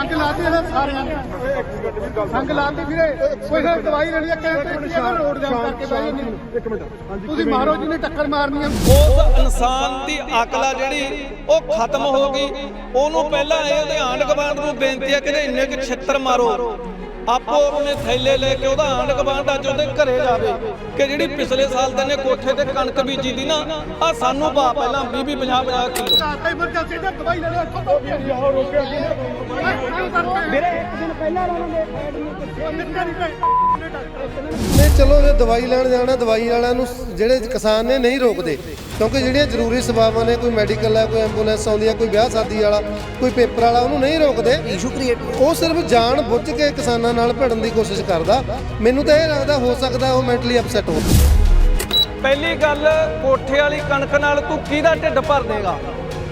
ਸੰਗ ਲਾਤੀ ਇਹਨਾਂ ਸਾਰਿਆਂ ਨੇ। ਸੰਗ ਲਾਤੀ ਵੀਰੇ ਕੋਈ ਨਾ ਦਵਾਈ ਲੈਣੀ ਹੈ ਕਹਿੰਦੇ ਕਿ ਇਹਨਾਂ ਰੋਡ ਜਾਮ ਕਰਕੇ ਬਹਿ ਜਾਂਦੇ ਨੇ। ਇੱਕ ਮਿੰਟ। ਹਾਂਜੀ ਤੁਸੀਂ ਮਾਰੋ ਜਿਹਨੇ ਟੱਕਰ ਮਾਰਨੀ ਹੈ ਉਸ ਇਨਸਾਨ ਦੀ ਅਕਲ ਆ ਜਿਹੜੀ ਉਹ ਖਤਮ ਹੋ ਗਈ। ਉਹਨੂੰ ਪਹਿਲਾਂ ਇਹ ਉਹਦੇ ਆਂਢ ਗੁਆਂਢ ਨੂੰ ਬੇਨਤੀ ਹੈ ਕਿ ਇੰਨੇ ਕਿ ਛਿੱਤਰ ਮਾਰੋ। ਆਪੋ ਆਪਣੇ ਥੈਲੇ ਲੈ ਕੇ ਉਹਦਾ ਆਂਢ ਗੁਆਂਢ ਅੱਜ ਉਹਦੇ ਘਰੇ ਜਾਵੇ ਕਿ ਜਿਹੜੀ ਪਿਛਲੇ ਸਾਲ ਤੇ ਨੇ ਕੋਠੇ ਤੇ ਕਣਕ ਬੀਜੀ ਦੀ ਨਾ ਆ ਸਾਨੂੰ ਪਾ ਪਹਿਲਾਂ 20 20 50 50 ਕਿਲੋ। ਦਵਾਈ ਇੱਕ ਦਿਨ ਪਹਿਲਾਂ ਉਹਨਾਂ ਨੇ ਨਹੀਂ ਚਲੋ ਜੇ ਦਵਾਈ ਲੈਣ ਜਾਣਾ ਦਵਾਈ ਵਾਲਿਆਂ ਨੂੰ ਜਿਹੜੇ ਕਿਸਾਨ ਨੇ ਨਹੀਂ ਰੋਕਦੇ ਕਿਉਂਕਿ ਜਿਹੜੀਆਂ ਜ਼ਰੂਰੀ ਸੇਵਾਵਾਂ ਨੇ ਕੋਈ ਮੈਡੀਕਲ ਹੈ ਕੋਈ ਐਂਬੂਲੈਂਸ ਆਉਂਦੀ ਹੈ ਕੋਈ ਵਿਆਹ ਸ਼ਾਦੀ ਵਾਲਾ ਕੋਈ ਪੇਪਰ ਵਾਲਾ ਉਹਨੂੰ ਨਹੀਂ ਰੋਕਦੇ। ਇਸ਼ੂ ਕ੍ਰੀਏਟ ਉਹ ਸਿਰਫ ਜਾਣ ਬੁੱਝ ਕੇ ਕਿਸਾਨਾਂ ਨਾਲ ਭਿੜਨ ਦੀ ਕੋਸ਼ਿਸ਼ ਕਰਦਾ। ਮੈਨੂੰ ਤਾਂ ਇਹ ਲੱਗਦਾ ਹੋ ਸਕਦਾ ਉਹ ਮੈਂਟਲੀ ਅਪਸੈਟ ਹੋਵੇ ਪਹਿਲੀ ਗੱਲ, ਕੋਠੇ ਵਾਲੀ ਕਣਕ ਨਾਲ ਤੂੰ ਕਿਹਦਾ ਢਿੱਡ ਭਰ ਦੇਗਾ।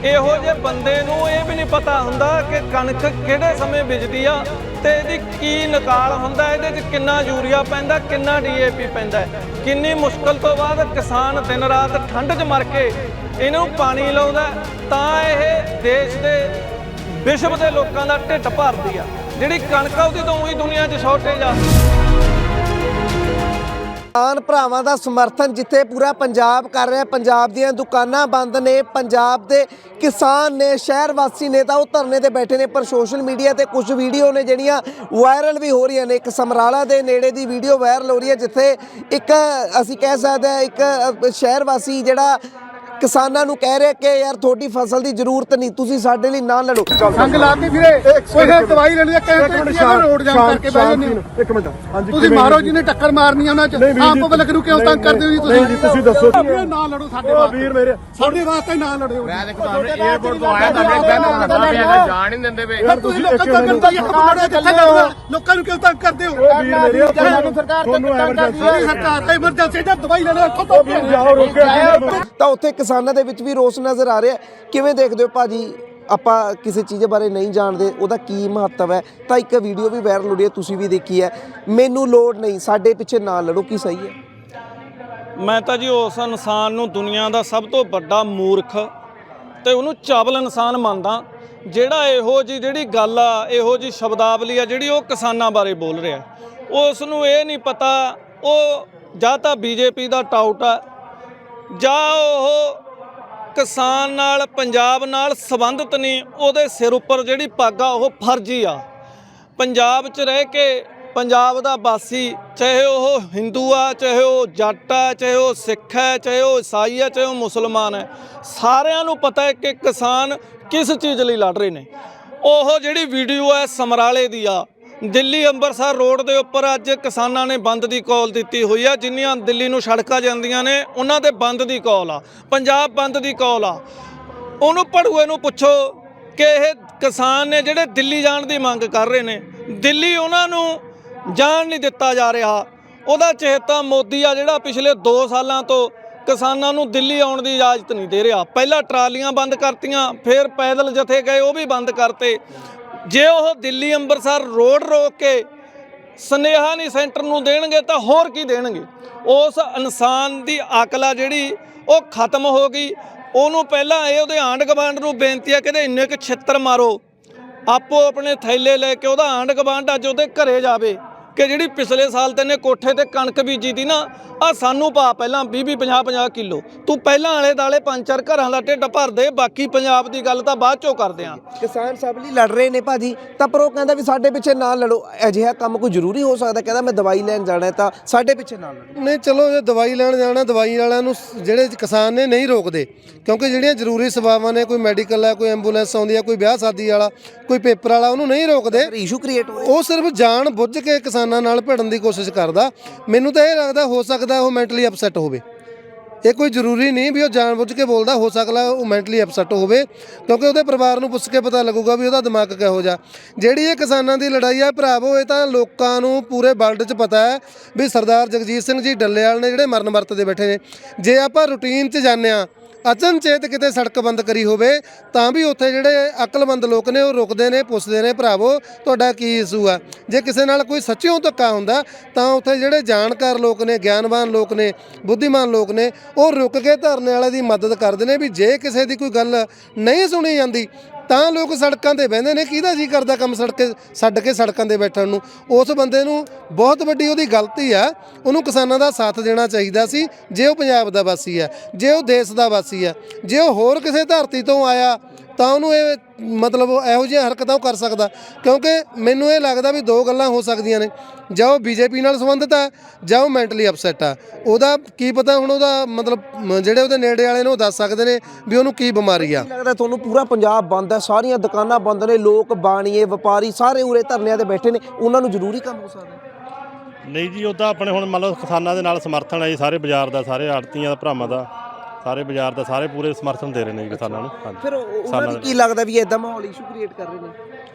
ਇਹੋ ਜਿਹੇ ਬੰਦੇ ਨੂੰ ਇਹ ਵੀ ਨਹੀਂ ਪਤਾ ਹੁੰਦਾ ਕਿ ਕਣਕ ਕਿਹੜੇ ਸਮੇਂ ਵਿਜਦੀ ਆ ਤੇ ਇਹਦੀ ਕੀ ਨਿਕਾਲ ਹੁੰਦਾ, ਇਹਦੇ 'ਚ ਕਿੰਨਾ ਯੂਰੀਆ ਪੈਂਦਾ, ਕਿੰਨਾ ਡੀਏਪੀ ਪੈਂਦਾ। ਕਿੰਨੀ ਮੁਸ਼ਕਲ ਤੋਂ ਬਾਅਦ ਕਿਸਾਨ ਦਿਨ ਰਾਤ ਠੰਡ 'ਚ ਮਰ ਕੇ ਇਹਨੂੰ ਪਾਣੀ ਲਾਉਂਦਾ, ਤਾਂ ਇਹ ਦੇਸ਼ ਦੇ ਵਿਸ਼ਵ ਦੇ ਲੋਕਾਂ ਦਾ ਢਿੱਡ ਭਰਦੀ ਆ। ਜਿਹੜੀ ਕਣਕ ਆ ਉਹਦੀ ਤਾਂ ਉਹੀ ਦੁਨੀਆ 'ਚ ਸ਼ਾਰਟੇਜ ਆ ਕਿਸਾਨ ਭਰਾਵਾਂ ਦਾ ਸਮਰਥਨ ਜਿੱਥੇ ਪੂਰਾ ਪੰਜਾਬ ਕਰ ਰਿਹਾ, ਪੰਜਾਬ ਦੀਆਂ ਦੁਕਾਨਾਂ ਬੰਦ ਨੇ, ਪੰਜਾਬ ਦੇ ਕਿਸਾਨ ਨੇ, ਸ਼ਹਿਰ ਵਾਸੀ ਨੇ ਤਾਂ ਉਹ ਧਰਨੇ ਤੇ ਬੈਠੇ ਨੇ, ਪਰ ਸੋਸ਼ਲ ਮੀਡੀਆ ਤੇ ਕੁਝ ਵੀਡੀਓ ਨੇ ਜਿਹੜੀਆਂ ਵਾਇਰਲ ਵੀ ਹੋ ਰਹੀਆਂ ਨੇ। ਇੱਕ ਸਮਰਾਲਾ ਦੇ ਨੇੜੇ ਦੀ ਵੀਡੀਓ ਵਾਇਰਲ ਹੋ ਰਹੀ ਹੈ, ਜਿੱਥੇ ਇੱਕ, ਅਸੀਂ ਕਹਿ ਸਕਦੇ ਹਾਂ, ਇੱਕ ਸ਼ਹਿਰ ਵਾਸੀ ਜਿਹੜਾ ਕਿਸਾਨਾਂ ਨੂੰ ਕਹਿ ਰਿਹਾ ਕਿ ਯਾਰ ਤੁਹਾਡੀ ਫਸਲ ਦੀ ਜ਼ਰੂਰਤ ਨਹੀਂ ਤੁਸੀਂ ਸਾਡੇ ਲਈ ਨਾ ਲੜੋ। ਸੰਗ ਲਾਤੀ ਵੀਰੇ ਕੋਈ ਨਾ ਦਵਾਈ ਲੈਣੀ ਹੈ ਕਹਿੰਦੇ ਕਿ ਇਹਨਾਂ ਰੋਡ ਜਾਮ ਕਰਕੇ ਬਹਿ ਜਾਂਦੇ ਨੇ। ਇੱਕ ਮਿੰਟ ਹਾਂਜੀ ਤੁਸੀਂ ਮਾਰੋ ਜਿਹਨੇ ਟੱਕਰ ਮਾਰਨੀ ਹੈ ਉਹਨਾਂ ਚ ਆਮ ਪਬਲਿਕ ਨੂੰ ਕਿਉਂ ਤੰਗ ਕਰਦੇ ਹੋ ਜੀ ਤੁਸੀਂ। ਤੁਸੀਂ ਦੱਸੋ। ਨਾ ਲੜੋ ਸਾਡੇ ਵਾਸਤੇ। ਵੀਰ ਮੇਰੇ ਸਾਡੇ ਵਾਸਤੇ ਨਾ ਲੜਿਓ ਮੈਂ ਦੇਖੋ ਤੁਹਾਨੂੰ 에어ਪੋਰਟ ਤੋਂ ਆਇਆ ਬੈਨ ਕਰਦਾ ਪਿਆ ਹੈਗਾ ਜਾਣ ਹੀ ਨਹੀਂ ਦਿੰਦੇ ਵੇ। ਫਿਰ ਤੁਸੀਂ ਲੋਕਾਂ ਤੋਂ ਕਰਦਾ ਇੱਕ ਬੜਾ ਜਿੱਥੇ ਲੜਨਾ ਲੋਕਾਂ ਨੂੰ ਕਿਉਂ ਤੰਗ ਕਰਦੇ ਹੋ? ਵੀਰ ਮੇਰੇ ਸਰਕਾਰ ਤੁਹਾਨੂੰ ਐਮਰਜੈਂਸੀ ਸਾਡੀ ਸਰਕਾਰ ਐਮਰਜੈਂਸੀ ਦਾ ਦਵਾਈ ਲੈਣਾ ਤੋਂ ਜਾਓ ਤਾਂ ਉੱਥੇ ਕਿਸਾਨਾਂ ਦੇ ਵਿੱਚ ਵੀ ਰੋਸ ਨਜ਼ਰ ਆ ਰਿਹਾ ਕਿਵੇਂ ਦੇਖਦੇ ਹੋ ਭਾਜੀ? ਆਪਾਂ ਕਿਸੇ ਚੀਜ਼ ਬਾਰੇ ਨਹੀਂ ਜਾਣਦੇ, ਉਹਦਾ ਕੀ ਮਹੱਤਵ ਹੈ? ਤਾਂ ਇੱਕ ਵੀਡੀਓ ਵੀ ਵਾਇਰਲ ਹੋ ਰਹੀ ਹੈ, ਤੁਸੀਂ ਵੀ ਦੇਖੀ ਹੈ। ਮੈਨੂੰ ਲੋੜ ਨਹੀਂ, ਸਾਡੇ ਪਿੱਛੇ ਨਾ ਲੜੋ, ਕੀ ਸਹੀ ਹੈ? ਮੈਂ ਤਾਂ ਜੀ ਉਸ ਇਨਸਾਨ ਨੂੰ ਦੁਨੀਆ ਦਾ ਸਭ ਤੋਂ ਵੱਡਾ ਮੂਰਖ ਤੇ ਉਹਨੂੰ ਚਾਵਲ ਇਨਸਾਨ ਮੰਨਦਾ, ਜਿਹੜਾ ਇਹੋ ਜੀ ਜਿਹੜੀ ਗੱਲ ਆ, ਇਹੋ ਜੀ ਸ਼ਬਦਾਵਲੀ ਆ, ਜਿਹੜੀ ਉਹ ਕਿਸਾਨਾਂ ਬਾਰੇ ਬੋਲ ਰਿਹਾ। ਉਸ ਨੂੰ ਇਹ ਨਹੀਂ ਪਤਾ, ਉਹ ਜਾਂ ਤਾਂ ਬੀਜੇਪੀ ਦਾ ਟਾਊਟ ਆ ਜਾਂ ਉਹ ਕਿਸਾਨ ਨਾਲ, ਪੰਜਾਬ ਨਾਲ ਸੰਬੰਧਿਤ ਨਹੀਂ, ਉਹਦੇ ਸਿਰ ਉੱਪਰ ਜਿਹੜੀ ਪੱਗ ਆ, ਉਹ ਫਰਜ਼ੀ ਆ। ਪੰਜਾਬ 'ਚ ਰਹਿ ਕੇ ਪੰਜਾਬ ਦਾ ਵਾਸੀ, ਚਾਹੇ ਉਹ ਹਿੰਦੂ ਆ, ਚਾਹੇ ਉਹ ਜੱਟ ਆ, ਚਾਹੇ ਉਹ ਸਿੱਖ ਹੈ, ਚਾਹੇ ਉਹ ਈਸਾਈ ਹੈ ਚਾਹੇ ਉਹ ਮੁਸਲਮਾਨ ਹੈ, ਸਾਰਿਆਂ ਨੂੰ ਪਤਾ ਹੈ ਕਿ ਕਿਸਾਨ ਕਿਸ ਚੀਜ਼ ਲਈ ਲੜ ਰਹੇ ਨੇ। ਉਹ ਜਿਹੜੀ ਵੀਡੀਓ ਹੈ ਸਮਰਾਲੇ ਦੀ ਆ ਦਿੱਲੀ ਅੰਮ੍ਰਿਤਸਰ ਰੋਡ ਦੇ ਉੱਪਰ ਅੱਜ ਕਿਸਾਨਾਂ ਨੇ ਬੰਦ ਦੀ ਕਾਲ ਦਿੱਤੀ ਹੋਈ ਆ। ਜਿੰਨੀਆਂ ਦਿੱਲੀ ਨੂੰ ਸੜਕਾਂ ਜਾਂਦੀਆਂ ਨੇ, ਉਹਨਾਂ ਦੇ ਬੰਦ ਦੀ ਕਾਲ ਆ। ਪੰਜਾਬ ਬੰਦ ਦੀ ਕਾਲ ਆ। ਉਹਨੂੰ ਪੜੂਏ ਨੂੰ ਪੁੱਛੋ ਕਿ ਇਹ ਕਿਸਾਨ ਨੇ ਜਿਹੜੇ ਦਿੱਲੀ ਜਾਣ ਦੀ ਮੰਗ ਕਰ ਰਹੇ ਨੇ, ਦਿੱਲੀ ਉਹਨਾਂ ਨੂੰ ਜਾਣ ਨਹੀਂ ਦਿੱਤਾ ਜਾ ਰਿਹਾ। ਉਹਦਾ ਚੇਤਾ ਮੋਦੀ ਆ ਜਿਹੜਾ ਪਿਛਲੇ 2 ਸਾਲਾਂ ਤੋਂ ਕਿਸਾਨਾਂ ਨੂੰ ਦਿੱਲੀ ਆਉਣ ਦੀ ਇਜਾਜ਼ਤ ਨਹੀਂ ਦੇ ਰਿਹਾ। ਪਹਿਲਾਂ ਟਰਾਲੀਆਂ ਬੰਦ ਕਰਤੀਆਂ, ਫਿਰ ਪੈਦਲ ਜਥੇ ਗਏ, ਉਹ ਵੀ ਬੰਦ ਕਰਤੇ। ਜੇ ਉਹ ਦਿੱਲੀ ਅੰਮ੍ਰਿਤਸਰ ਰੋਡ ਰੋਕ ਕੇ ਸਨੇਹਾ ਨਹੀਂ ਸੈਂਟਰ ਨੂੰ ਦੇਣਗੇ ਤਾਂ ਹੋਰ ਕੀ ਦੇਣਗੇ? ਉਸ ਇਨਸਾਨ ਦੀ ਅਕਲ ਆ ਜਿਹੜੀ, ਉਹ ਖਤਮ ਹੋ ਗਈ। ਉਹਨੂੰ ਪਹਿਲਾਂ ਇਹ ਉਹਦੇ ਆਂਢ ਗੁਆਂਢ ਨੂੰ ਬੇਨਤੀ ਆ ਕਹਿੰਦੇ ਇੰਨੇ ਕੁ ਛਿੱਤਰ ਮਾਰੋ। ਆਪੋ ਆਪਣੇ ਥੈਲੇ ਲੈ ਕੇ ਉਹਦਾ ਆਂਢ ਗੁਆਂਢ ਅੱਜ ਉਹਦੇ ਘਰੇ ਜਾਵੇ। ਕਿ ਜਿਹੜੀ ਪਿਛਲੇ ਸਾਲ ਤੇ ਨੇ ਕੋਠੇ ਤੇ ਕਣਕ ਬੀਜੀ ਦੀ ਨਾ ਆ ਸਾਨੂੰ ਪਾ ਪਹਿਲਾਂ 20 20 50 50 ਕਿਲੋ। ਤੂੰ ਪਹਿਲਾਂ ਆਲੇ ਦਾਲੇ ਪੰਜ ਚਾਰ ਘਰਾਂ ਦਾ ਢਿੱਡ ਭਰ ਦੇ ਬਾਕੀ ਪੰਜਾਬ ਦੀ ਗੱਲ ਤਾਂ ਬਾਅਦ ਚੋਂ ਕਰਦੇ ਆਂ। ਕਿਸਾਨ ਸਭ ਲਈ ਲੜ ਰਹੇ ਨੇ ਭਾਜੀ। ਤਾਂ ਪਰ ਉਹ ਕਹਿੰਦਾ ਵੀ ਸਾਡੇ ਪਿੱਛੇ ਨਾ ਲੜੋ। ਅਜਿਹਾ ਕੰਮ ਕੋਈ ਜ਼ਰੂਰੀ ਹੋ ਸਕਦਾ? ਕਹਿੰਦਾ ਮੈਂ ਦਵਾਈ ਲੈਣ ਜਾਣਾ ਤਾਂ ਸਾਡੇ ਪਿੱਛੇ ਨਾ ਲੜੋ। ਨਹੀਂ ਚਲੋ ਜੇ ਦਵਾਈ ਲੈਣ ਜਾਣਾ ਦਵਾਈ ਵਾਲਿਆਂ ਨੂੰ ਜਿਹੜੇ ਕਿਸਾਨ ਨੇ ਨਹੀਂ ਰੋਕਦੇ। ਕਿਉਂਕਿ ਜਿਹੜੀਆਂ ਜ਼ਰੂਰੀ ਸੇਵਾਵਾਂ ਨੇ ਕੋਈ ਮੈਡੀਕਲ ਹੈ ਕੋਈ ਐਂਬੂਲੈਂਸ ਆਉਂਦੀ ਹੈ ਕੋਈ ਵਿਆਹ ਸ਼ਾਦੀ ਵਾਲਾ ਕੋਈ ਪੇਪਰ ਵਾਲਾ ਉਹਨੂੰ ਨਹੀਂ ਰੋਕਦੇ। ਇਸ਼ੂ ਕ੍ਰੀਏਟ ਹੋਇਆ ਉਹ ਸਿਰਫ ਜਾਣ ਬੁੱਝ ਕੇ ਕਿਸਾਨਾਂ ਨਾਲ ਭਿੜਨ ਦੀ ਕੋਸ਼ਿਸ਼ ਕਰਦਾ, ਮੈਨੂੰ ਤਾਂ ਇਹ ਲੱਗਦਾ ਹੋ ਸਕਦਾ ਉਹ ਮੈਂਟਲੀ ਅਪਸੈਟ ਹੋਵੇ। ਇਹ ਕੋਈ ਜ਼ਰੂਰੀ ਨਹੀਂ ਵੀ ਉਹ ਜਾਣ ਬੁੱਝ ਕੇ ਬੋਲਦਾ, ਹੋ ਸਕਦਾ ਉਹ ਮੈਂਟਲੀ ਅਪਸੈਟ ਹੋਵੇ, ਕਿਉਂਕਿ ਉਹਦੇ ਪਰਿਵਾਰ ਨੂੰ ਪੁੱਛ ਕੇ ਪਤਾ ਲੱਗੂਗਾ ਵੀ ਉਹਦਾ ਦਿਮਾਗ ਕਿਹੋ ਜਿਹਾ। ਜਿਹੜੀ ਇਹ ਕਿਸਾਨਾਂ ਦੀ ਲੜਾਈ ਆ ਭਰਾਵੋ ਇਹ ਤਾਂ ਲੋਕਾਂ ਨੂੰ ਪੂਰੇ ਵਰਲਡ 'ਚ ਪਤਾ ਹੈ ਵੀ ਸਰਦਾਰ ਜਗਜੀਤ ਸਿੰਘ ਜੀ ਡੱਲੇਵਾਲ ਨੇ ਜਿਹੜੇ ਮਰਨ ਵਰਤ ਦੇ ਬੈਠੇ ਨੇ। ਜੇ ਆਪਾਂ ਰੂਟੀਨ 'ਚ ਜਾਂਦੇ ਆ ਅਚਨਚੇਤ ਕਿਤੇ ਸੜਕ ਬੰਦ ਕਰੀ ਹੋਵੇ, ਤਾਂ ਵੀ ਉੱਥੇ ਜਿਹੜੇ ਅਕਲਮੰਦ ਲੋਕ ਨੇ, ਉਹ ਰੁਕਦੇ ਨੇ, ਪੁੱਛਦੇ ਨੇ, ਭਰਾਵੋ, ਤੁਹਾਡਾ ਕੀ ਇਸ਼ੂ ਆ? ਜੇ ਕਿਸੇ ਨਾਲ ਕੋਈ ਸੱਚਿਓਂ ਧੱਕਾ ਹੁੰਦਾ, ਤਾਂ ਉੱਥੇ ਜਿਹੜੇ ਜਾਣਕਾਰ ਲੋਕ ਨੇ, ਗਿਆਨਵਾਨ ਲੋਕ ਨੇ, ਬੁੱਧੀਮਾਨ ਲੋਕ ਨੇ, ਉਹ ਰੁਕ ਕੇ ਧਰਨੇ ਵਾਲੇ ਦੀ ਮਦਦ ਕਰਦੇ ਨੇ ਵੀ ਜੇ ਕਿਸੇ ਦੀ ਕੋਈ ਗੱਲ ਨਹੀਂ ਸੁਣੀ ਜਾਂਦੀ ਤਾਂ ਲੋਕ ਸੜਕਾਂ ਤੇ ਬਹਿੰਦੇ ਨੇ, ਕਿਹਦਾ ਜੀ ਕਰਦਾ ਕੰਮ ਸੜਕੇ ਛੱਡ ਕੇ ਸੜਕਾਂ ਤੇ ਬੈਠਣ ਨੂੰ? ਉਸ ਬੰਦੇ ਨੂੰ ਬਹੁਤ ਵੱਡੀ ਉਹਦੀ ਗਲਤੀ ਆ, ਉਹਨੂੰ ਕਿਸਾਨਾਂ ਦਾ ਸਾਥ ਦੇਣਾ ਚਾਹੀਦਾ ਸੀ, ਜੇ ਉਹ ਪੰਜਾਬ ਦਾ ਵਾਸੀ ਆ, ਜੇ ਉਹ ਦੇਸ਼ ਦਾ ਵਾਸੀ ਆ, ਜੇ ਉਹ ਹੋਰ ਕਿਸੇ ਧਰਤੀ ਤੋਂ ਆਇਆ ਤਾਂ ਉਹਨੂੰ ਇਹ ਮਤਲਬ ਇਹੋ ਜਿਹੀਆਂ ਹਰਕਤਾਂ ਉਹ ਕਰ ਸਕਦਾ। ਕਿਉਂਕਿ ਮੈਨੂੰ ਇਹ ਲੱਗਦਾ ਵੀ ਦੋ ਗੱਲਾਂ ਹੋ ਸਕਦੀਆਂ ਨੇ। ਜਾਂ ਉਹ ਬੀਜੇਪੀ ਨਾਲ ਸੰਬੰਧਿਤ ਆ ਜਾਂ ਉਹ ਮੈਂਟਲੀ ਅਪਸੈਟ ਆ। ਉਹਦਾ ਕੀ ਪਤਾ ਹੁਣ ਉਹਦਾ ਮਤਲਬ ਜਿਹੜੇ ਉਹਦੇ ਨੇੜੇ ਵਾਲੇ ਨੇ ਉਹ ਦੱਸ ਸਕਦੇ ਨੇ ਵੀ ਉਹਨੂੰ ਕੀ ਬਿਮਾਰੀ ਆ। ਕੀ ਲੱਗਦਾ ਤੁਹਾਨੂੰ ਪੂਰਾ ਪੰਜਾਬ ਬੰਦ ਹੈ। ਸਾਰੀਆਂ ਦੁਕਾਨਾਂ ਬੰਦ ਨੇ। ਲੋਕ ਬਾਣੀਏ ਵਪਾਰੀ ਸਾਰੇ ਉਰੇ ਧਰਨਿਆਂ ਤੇ ਬੈਠੇ ਨੇ। ਉਹਨਾਂ ਨੂੰ ਜ਼ਰੂਰੀ ਕੰਮ ਹੋ ਸਕਦਾ। ਨਹੀਂ ਜੀ ਉਹ ਤਾਂ ਆਪਣੇ ਹੁਣ ਮੰਨ ਲਓ ਕਿਸਾਨਾਂ ਦੇ ਨਾਲ ਸਮਰਥਨ ਹੈ ਜੀ ਸਾਰੇ ਬਾਜ਼ਾਰ ਦਾ ਸਾਰੇ ਆੜਤੀਆਂ ਦਾ ਭਰਾਵਾਂ ਦਾ। ਸਾਰੇ ਬਾਜ਼ਾਰ ਦਾ ਸਾਰੇ ਪੂਰੇ ਸਮਰਥਨ ਦੇ ਰਹੇ ਨੇ ਜੀ ਕਿਸਾਨਾਂ ਨੂੰ। ਹਾਂਜੀ। ਫਿਰ ਉਹ- ਉਹਨਾਂ ਨੂੰ ਕੀ ਲੱਗਦਾ ਵੀ ਇਦਾਂ ਮਾਹੌਲ ਇਸ਼ੂ ਕ੍ਰੀਏਟ ਕਰ ਰਹੇ ਨੇ?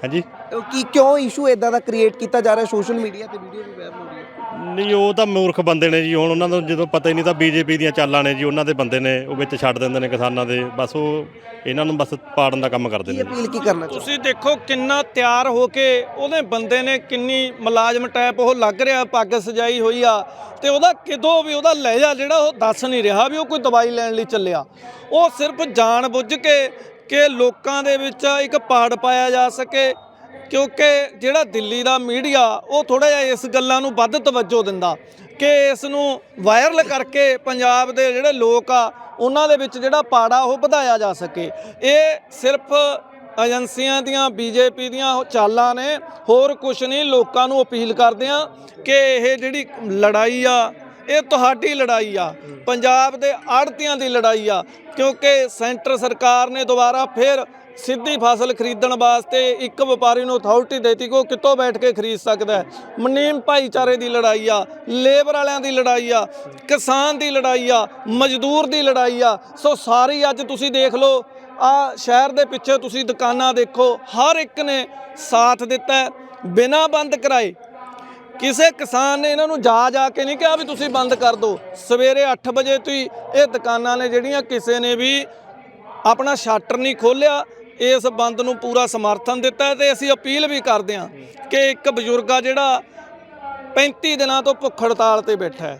ਹਾਂਜੀ। ਉਹ ਕੀ ਕਿਉਂ ਇਸ਼ੂ ਇਦਾਂ ਦਾ ਕ੍ਰੀਏਟ ਕੀਤਾ ਜਾ ਰਿਹਾ ਸੋਸ਼ਲ ਮੀਡੀਆ ਤੇ ਵੀਡੀਓ ਵੀ ਵਾਇਰਲ ਹੋ ਰਹੀ ਨਹੀਂ ਉਹ ਤਾਂ ਮੂਰਖ ਬੰਦੇ ਨੇ ਜੀ। ਹੁਣ ਉਹਨਾਂ ਨੂੰ ਜਦੋਂ ਪਤਾ ਹੀ ਨਹੀਂ ਤਾਂ ਬੀਜੇਪੀ ਦੀਆਂ ਚਾਲਾਂ ਨੇ ਜੀ ਉਹਨਾਂ ਦੇ ਬੰਦੇ ਨੇ ਉਹ ਵਿੱਚ ਛੱਡ ਦਿੰਦੇ ਨੇ ਕਿਸਾਨਾਂ ਦੇ। ਬਸ ਉਹ ਇਹਨਾਂ ਨੂੰ ਬਸ ਪਾੜਨ ਦਾ ਕੰਮ ਕਰਦੇ ਕੀ ਨੇ। ਅਪੀਲ ਕੀ ਕਰਨਾ ਚਾਹੁੰਦੇ ਤੁਸੀਂ ਦੇਖੋ ਕਿੰਨਾ ਤਿਆਰ ਹੋ ਕੇ ਉਹਦੇ ਬੰਦੇ ਨੇ ਕਿੰਨੀ ਮੁਲਾਜ਼ਮ ਟਾਈਪ ਉਹ ਲੱਗ ਰਿਹਾ ਪੱਗ ਸਜਾਈ ਹੋਈ ਆ। ਤੇ ਉਹਦਾ ਕਿਦੋਂ ਵੀ ਉਹਦਾ ਲਹਿਜਾ ਜਿਹੜਾ ਉਹ ਦੱਸ ਨਹੀਂ ਰਿਹਾ ਵੀ ਉਹ ਕੋਈ ਦਵਾਈ ਲੈਣ ਲਈ ਚੱਲਿਆ। ਉਹ ਸਿਰਫ ਜਾਣ ਬੁੱਝ ਕੇ ਕਿ ਲੋਕਾਂ ਦੇ ਵਿੱਚ ਇੱਕ ਪਾੜ ਪਾਇਆ ਜਾ ਸਕੇ ਕਿਉਂਕਿ ਜਿਹੜਾ ਦਿੱਲੀ ਦਾ ਮੀਡੀਆ, ਉਹ ਥੋੜਾ ਜਿਹਾ ਇਸ ਗੱਲਾਂ ਨੂੰ ਵੱਧ ਤਵੱਜੋ ਦਿੰਦਾ ਕਿ ਇਸ ਨੂੰ ਵਾਇਰਲ ਕਰਕੇ ਪੰਜਾਬ ਦੇ ਜਿਹੜੇ ਲੋਕ ਆ, ਉਹਨਾਂ ਦੇ ਵਿੱਚ ਜਿਹੜਾ ਪਾੜਾ ਉਹ ਵਧਾਇਆ ਜਾ ਸਕੇ। ਇਹ ਸਿਰਫ ਏਜੰਸੀਆਂ ਦੀਆਂ, ਬੀਜੇਪੀ ਦੀਆਂ ਚਾਲਾਂ ਨੇ, ਹੋਰ ਕੁਝ ਨਹੀਂ, ਲੋਕਾਂ ਨੂੰ ਅਪੀਲ ਕਰਦੇ ਆ ਕਿ ਇਹ ਜਿਹੜੀ ਲੜਾਈ ਆ, ਇਹ ਤੁਹਾਡੀ ਲੜਾਈ ਆ, ਪੰਜਾਬ ਦੇ ਆੜਤੀਆਂ ਦੀ ਲੜਾਈ ਆ, ਕਿਉਂਕਿ ਸੈਂਟਰ ਸਰਕਾਰ ਨੇ ਦੁਬਾਰਾ ਫਿਰ ਸਿੱਧੀ ਫਸਲ ਖਰੀਦਣ ਵਾਸਤੇ ਇੱਕ ਵਪਾਰੀ ਨੂੰ ਅਥਾਰਟੀ ਦੇਤੀ ਕਿ ਉਹ ਕਿੱਥੋਂ ਬੈਠ ਕੇ ਖਰੀਦ ਸਕਦਾ ਹੈ। ਮਨੀਮ ਭਾਈਚਾਰੇ ਦੀ ਲੜਾਈ ਆ ਲੇਬਰ ਵਾਲਿਆਂ ਦੀ ਲੜਾਈ ਆ ਕਿਸਾਨ ਦੀ ਲੜਾਈ ਆ ਮਜ਼ਦੂਰ ਦੀ ਲੜਾਈ ਆ। ਸੋ ਸਾਰੀ ਅੱਜ ਤੁਸੀਂ ਦੇਖ ਲਓ ਆ ਸ਼ਹਿਰ ਦੇ ਪਿੱਛੇ ਤੁਸੀਂ ਦੁਕਾਨਾਂ ਦੇਖੋ ਹਰ ਇੱਕ ਨੇ ਸਾਥ ਦਿੱਤਾ ਹੈ, ਬਿਨਾਂ ਬੰਦ ਕਰਾਏ। ਕਿਸੇ ਕਿਸਾਨ ਨੇ ਇਹਨਾਂ ਨੂੰ ਜਾ ਜਾ ਕੇ ਨਹੀਂ ਕਿਹਾ ਵੀ ਤੁਸੀਂ ਬੰਦ ਕਰ ਦਿਓ। ਸਵੇਰੇ 8 ਵਜੇ ਤੋਂ ਹੀ ਇਹ ਦੁਕਾਨਾਂ ਨੇ ਜਿਹੜੀਆਂ ਕਿਸੇ ਨੇ ਵੀ ਆਪਣਾ ਸ਼ਟਰ ਨਹੀਂ ਖੋਲਿਆ ਇਸ ਬੰਦ ਨੂੰ ਪੂਰਾ ਸਮਰਥਨ ਦਿੱਤਾ ਹੈ ਤੇ ਅਸੀਂ ਅਪੀਲ ਵੀ ਕਰਦੇ ਹਾਂ ਕਿ ਇੱਕ ਬਜ਼ੁਰਗ ਆ ਜਿਹੜਾ 35 ਦਿਨਾਂ ਤੋਂ ਭੁੱਖ ਹੜਤਾਲ ਤੇ ਬੈਠਾ ਹੈ।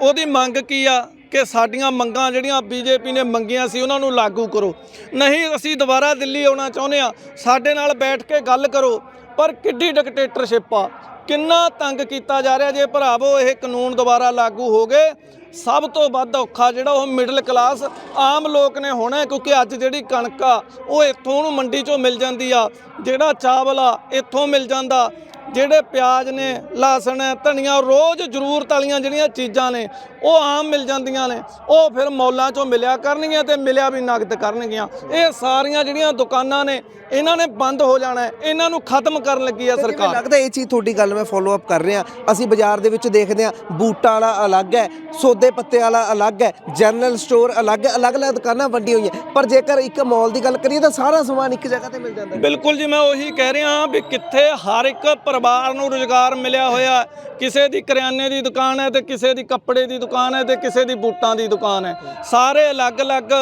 ਉਹਦੀ ਮੰਗ ਕੀ ਆ ਕਿ ਸਾਡੀਆਂ ਮੰਗਾਂ ਜਿਹੜੀਆਂ ਬੀਜੇਪੀ ਨੇ ਮੰਗੀਆਂ ਸੀ ਉਹਨਾਂ ਨੂੰ ਲਾਗੂ ਕਰੋ। ਨਹੀਂ, ਅਸੀਂ ਦੁਬਾਰਾ ਦਿੱਲੀ ਆਉਣਾ ਚਾਹੁੰਦੇ ਆ ਸਾਡੇ ਨਾਲ ਬੈਠ ਕੇ ਗੱਲ ਕਰੋ, ਪਰ ਕਿੱਡੀ ਡਿਕਟੇਟਰਸ਼ਿਪ ਆ। ਕਿੰਨਾ ਤੰਗ ਕੀਤਾ ਜਾ ਰਿਹਾ ਜੇ ਭਰਾਵੋ ਇਹ ਕਾਨੂੰਨ ਦੁਬਾਰਾ ਲਾਗੂ ਹੋ ਗਏ? ਸਭ ਤੋਂ ਵੱਧ ਔਖਾ ਜਿਹੜਾ ਉਹ ਮਿਡਲ ਕਲਾਸ ਆਮ ਲੋਕ ਨੇ ਹੋਣਾ ਕਿਉਂਕਿ ਅੱਜ ਜਿਹੜੀ ਕਣਕ ਆ, ਉਹ ਇੱਥੋਂ ਨੂੰ ਮੰਡੀ ਚੋਂ ਮਿਲ ਜਾਂਦੀ ਆ, ਜਿਹੜਾ ਚਾਵਲ ਆ, ਇੱਥੋਂ ਮਿਲ ਜਾਂਦਾ। ਜਿਹੜੇ ਪਿਆਜ਼ ਨੇ ਲਸਣ ਹੈ ਧਨੀਆ ਰੋਜ਼ ਜ਼ਰੂਰਤ ਵਾਲੀਆਂ ਜਿਹੜੀਆਂ ਚੀਜ਼ਾਂ ਨੇ ਉਹ ਆਮ ਮਿਲ ਜਾਂਦੀਆਂ ਨੇ। ਉਹ ਫਿਰ ਮੌਲਾਂ ਚੋਂ ਮਿਲਿਆ ਕਰਨਗੀਆਂ ਤੇ ਮਿਲਿਆ ਵੀ ਨਗਦ ਕਰਨਗੀਆਂ। ਇਹ ਸਾਰੀਆਂ ਜਿਹੜੀਆਂ ਦੁਕਾਨਾਂ ਨੇ ਇਹਨਾਂ ਨੇ ਬੰਦ ਹੋ ਜਾਣਾ ਹੈ। ਇਹਨਾਂ ਨੂੰ ਖਤਮ ਕਰਨ ਲੱਗੀ ਆ ਸਰਕਾਰ। ਲੱਗਦਾ ਇਹ ਚੀਜ਼ ਤੁਹਾਡੀ ਗੱਲ ਮੈਂ ਫੋਲੋ ਅਪ ਕਰ ਰਿਹਾ। ਅਸੀਂ ਬਾਜ਼ਾਰ ਦੇ ਵਿੱਚ ਦੇਖਦੇ ਹਾਂ ਬੂਟਾਂ ਵਾਲਾ ਅਲੱਗ ਹੈ ਸੌਦੇ ਪੱਤੇ ਵਾਲਾ ਅਲੱਗ ਹੈ ਜਨਰਲ ਸਟੋਰ ਅਲੱਗ ਹੈ ਅਲੱਗ-ਅਲੱਗ ਦੁਕਾਨਾਂ ਵੰਡੀਆਂ ਹੋਈਆਂ। ਪਰ ਜੇਕਰ ਇੱਕ ਮਾਲ ਦੀ ਗੱਲ ਕਰੀਏ ਤਾਂ ਸਾਰਾ ਸਮਾਨ ਇੱਕ ਜਗ੍ਹਾ ਤੇ ਮਿਲ ਜਾਂਦਾ ਹੈ। ਬਿਲਕੁਲ ਜੀ ਮੈਂ ਉਹੀ ਕਹਿ ਰਿਹਾ ਵੀ ਕਿੱਥੇ ਹਰ ਇੱਕ ਪਰਿਵਾਰ ਨੂੰ ਰੁਜ਼ਗਾਰ ਮਿਲਿਆ ਹੋਇਆ ਕਿਸੇ ਦੀ ਕਰਿਆਨੇ ਦੀ ਦੁਕਾਨ ਹੈ ਤੇ ਕਿਸੇ ਦੀ ਕੱਪੜੇ ਦੀ ਦੁਕਾਨ ਹੈ ਤੇ ਕਿਸੇ ਦੀ ਬੂਟਾਂ ਦੀ ਦੁਕਾਨ ਹੈ। ਸਾਰੇ ਅਲੱਗ-ਅਲੱਗ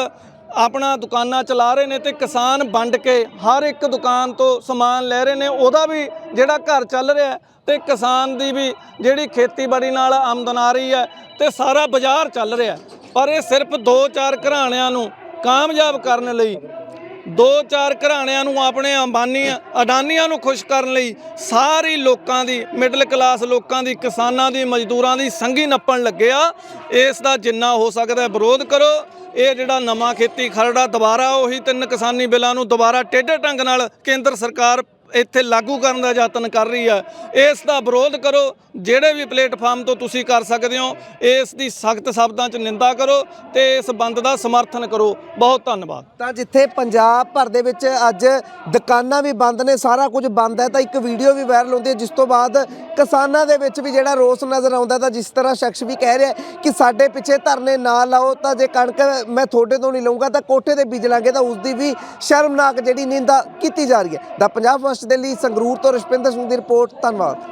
ਆਪਣਾ ਦੁਕਾਨਾਂ ਚਲਾ ਰਹੇ ਨੇ ਤੇ ਕਿਸਾਨ ਵੰਡ ਕੇ ਹਰ ਇੱਕ ਦੁਕਾਨ ਤੋਂ ਸਮਾਨ ਲੈ ਰਹੇ ਨੇ। ਉਹਦਾ ਵੀ ਜਿਹੜਾ ਘਰ ਚੱਲ ਰਿਹਾ ਹੈ ਤੇ ਕਿਸਾਨ ਦੀ ਵੀ ਜਿਹੜੀ ਖੇਤੀਬਾੜੀ ਨਾਲ ਆਮਦਨ ਆ ਰਹੀ ਹੈ ਤੇ ਸਾਰਾ ਬਾਜ਼ਾਰ ਚੱਲ ਰਿਹਾ ਪਰ ਇਹ ਸਿਰਫ 2-4 ਘਰਾਣਿਆਂ ਨੂੰ ਕਾਮਯਾਬ ਕਰਨ ਲਈ ਦੋ ਚਾਰ ਘਰਾਣਿਆਂ ਨੂੰ ਆਪਣੇ ਅੰਬਾਨੀ ਅਡਾਨੀਆਂ ਨੂੰ ਖੁਸ਼ ਕਰਨ ਲਈ ਸਾਰੀ ਲੋਕਾਂ ਦੀ ਮਿਡਲ ਕਲਾਸ ਲੋਕਾਂ ਦੀ, ਕਿਸਾਨਾਂ ਦੀ, ਮਜ਼ਦੂਰਾਂ ਦੀ ਸੰਗੀ ਨੱਪਣ ਲੱਗੇ ਆ। ਇਸ ਦਾ ਜਿੰਨਾ ਹੋ ਸਕਦਾ ਵਿਰੋਧ ਕਰੋ। ਇਹ ਜਿਹੜਾ ਨਵਾਂ ਖੇਤੀ ਖਰੜਾ ਦੁਬਾਰਾ ਉਹੀ ਤਿੰਨ ਕਿਸਾਨੀ ਬਿੱਲਾਂ ਨੂੰ ਦੁਬਾਰਾ ਟੇਢੇ ਢੰਗ ਨਾਲ ਕੇਂਦਰ ਸਰਕਾਰ ਇੱਥੇ ਲਾਗੂ ਕਰਨ ਦਾ ਯਤਨ ਕਰ ਰਹੀ ਹੈ। ਇਸ ਦਾ ਵਿਰੋਧ ਕਰੋ। ਜਿਹੜੇ ਵੀ ਪਲੇਟਫਾਰਮ ਤੋਂ ਤੁਸੀਂ ਕਰ ਸਕਦੇ ਹੋ, ਇਸ ਦੀ ਸਖਤ ਸ਼ਬਦਾਂ 'ਚ ਨਿੰਦਾ ਕਰੋ ਤੇ ਇਸ ਬੰਦ ਦਾ ਸਮਰਥਨ ਕਰੋ। ਬਹੁਤ ਧੰਨਵਾਦ। ਤਾਂ ਜਿੱਥੇ ਪੰਜਾਬ ਭਰ ਦੇ ਵਿੱਚ ਅੱਜ ਦੁਕਾਨਾਂ ਵੀ ਬੰਦ ਨੇ, ਸਾਰਾ ਕੁਝ ਬੰਦ ਹੈ, ਤਾਂ ਇੱਕ ਵੀਡੀਓ ਵੀ ਵਾਇਰਲ ਹੁੰਦੀ ਹੈ, ਜਿਸ ਤੋਂ ਬਾਅਦ ਕਿਸਾਨਾਂ ਦੇ ਵਿੱਚ ਵੀ ਜਿਹੜਾ ਰੋਸ ਨਜ਼ਰ ਆਉਂਦਾ ਤਾਂ ਜਿਸ ਤਰ੍ਹਾਂ ਸ਼ਖਸ ਵੀ ਕਹਿ ਰਿਹਾ ਕਿ ਸਾਡੇ ਪਿੱਛੇ ਧਰਨੇ ਨਾ ਲਾਓ, ਤਾਂ ਜੇ ਕਣਕ ਮੈਂ ਤੁਹਾਡੇ ਤੋਂ ਨਹੀਂ ਲਊਂਗਾ, ਤਾਂ ਕੋਠੇ ਤੇ ਬੀਜ ਲਾਂਗੇ, ਤਾਂ ਉਸ ਦੀ ਵੀ ਸ਼ਰਮਨਾਕ ਜਿਹੜੀ ਨਿੰਦਾ ਕੀਤੀ ਜਾ ਰਹੀ ਹੈ। ਦਾ ਪੰਜਾਬ ਦੇ ਲਈ ਸੰਗਰੂਰ ਤੋਂ ਰਸ਼ਪਿੰਦਰ ਸਿੰਘ ਦੀ ਰਿਪੋਰਟ ਧੰਨਵਾਦ।